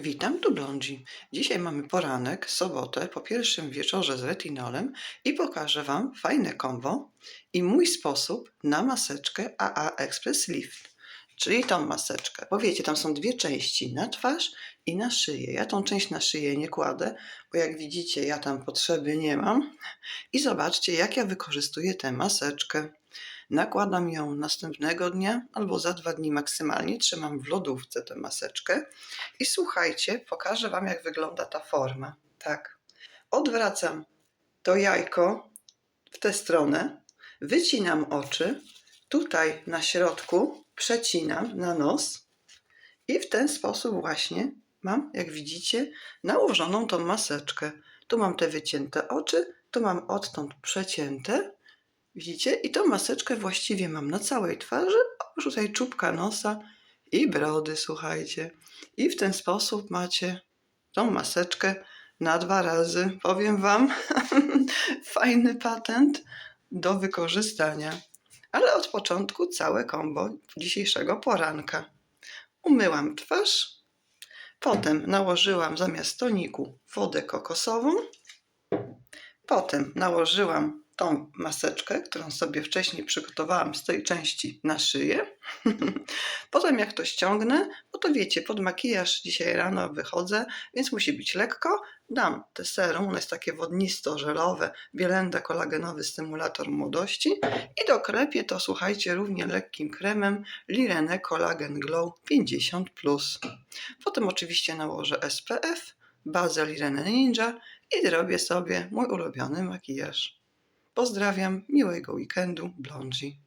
Witam, tu Blondzi. Dzisiaj mamy poranek, sobotę, po pierwszym wieczorze z retinolem i pokażę Wam fajne kombo i mój sposób na maseczkę AA Express Lift. Czyli tą maseczkę. Bo wiecie, tam są dwie części, na twarz i na szyję. Ja tą część na szyję nie kładę, bo jak widzicie, ja tam potrzeby nie mam. I zobaczcie, jak ja wykorzystuję tę maseczkę. Nakładam ją następnego dnia albo za dwa dni maksymalnie. Trzymam w lodówce tę maseczkę. I słuchajcie, pokażę Wam, jak wygląda ta forma. Tak. Odwracam to jajko w tę stronę, wycinam oczy, tutaj na środku przecinam na nos i w ten sposób właśnie mam, jak widzicie, nałożoną tą maseczkę. Tu mam te wycięte oczy, tu mam odtąd przecięte. Widzicie? I tą maseczkę właściwie mam na całej twarzy, oprócz tutaj czubka nosa i brody, słuchajcie. I w ten sposób macie tą maseczkę na dwa razy. Powiem Wam, fajny patent do wykorzystania. Ale od początku całe kombo dzisiejszego poranka. Umyłam twarz, potem nałożyłam zamiast toniku wodę kokosową, potem nałożyłam tą maseczkę, którą sobie wcześniej przygotowałam z tej części na szyję. Potem jak to ściągnę, bo to wiecie, pod makijaż dzisiaj rano wychodzę, więc musi być lekko. Dam te serum, ono jest takie wodnisto-żelowe, Bielenda kolagenowy stymulator młodości i doklepię to, słuchajcie, równie lekkim kremem Lirene Collagen Glow 50+. Potem oczywiście nałożę SPF, bazę Lirene Ninja i zrobię sobie mój ulubiony makijaż. Pozdrawiam, miłego weekendu, Blondzi.